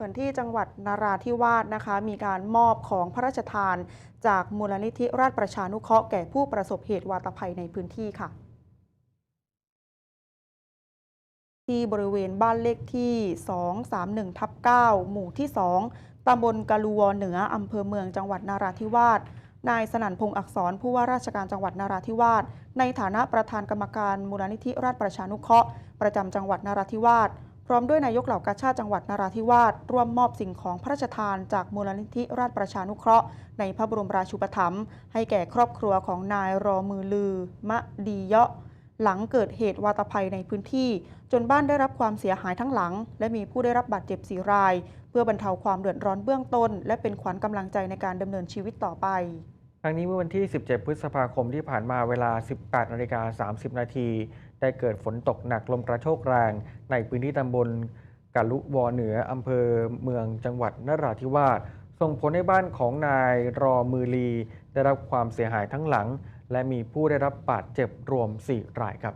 ส่วนที่จังหวัดนาราธิวาสนะคะ มีการมอบของพระราชทาน จากมูลนิธิราชประชานุเคราะห์แก่ผู้ประสบเหตุวาตภัยในพื้นที่ค่ะ ที่บริเวณบ้านเลขที่ 231ทับ9หมู่ที่ 2ตำบลกะลูวเหนืออำเภอเมืองจังหวัดนาราธิวาสนายสนั่นพงษ์อักษรผู้ว่าราชการจังหวัดนาราธิวาสในฐานะประธานกรรมการมูลนิธิราชประชานุเคราะห์ประจำจังหวัดนาราธิวาส พร้อมด้วยนายกเหล่ากาชาติจังหวัดนราธิวาสร่วมมอบสิ่งของพระราชทานจากมูลนิธิราชประชานุเคราะห์ ในพระบรมราชูปถัมภ์ให้แก่ครอบครัวของนายรอมือลือ มะดีเยาะ หลังเกิดเหตุวาตภัยในพื้นที่ จนบ้านได้รับความเสียหายทั้งหลัง และมีผู้ได้รับบาดเจ็บสีราย เพื่อบรรเทาความเดือดร้อนเบื้องต้น และเป็นขวัญกำลังใจในการดำเนินชีวิตต่อไป ครั้งนี้เมื่อวันที่ 17 พฤษภาคมที่ผ่านมาเวลา 18นาฬิกา30 นาที ได้เกิดฝนตกหนักลมกระโชกแรง ในพื้นที่ตำบลกะลุวอเหนืออำเภอเมืองจังหวัดนราธิวาส ส่งผลให้บ้านของนายรอมือลี ได้รับความเสียหายทั้งหลัง และมีผู้ได้รับบาดเจ็บรวม 4 รายครับ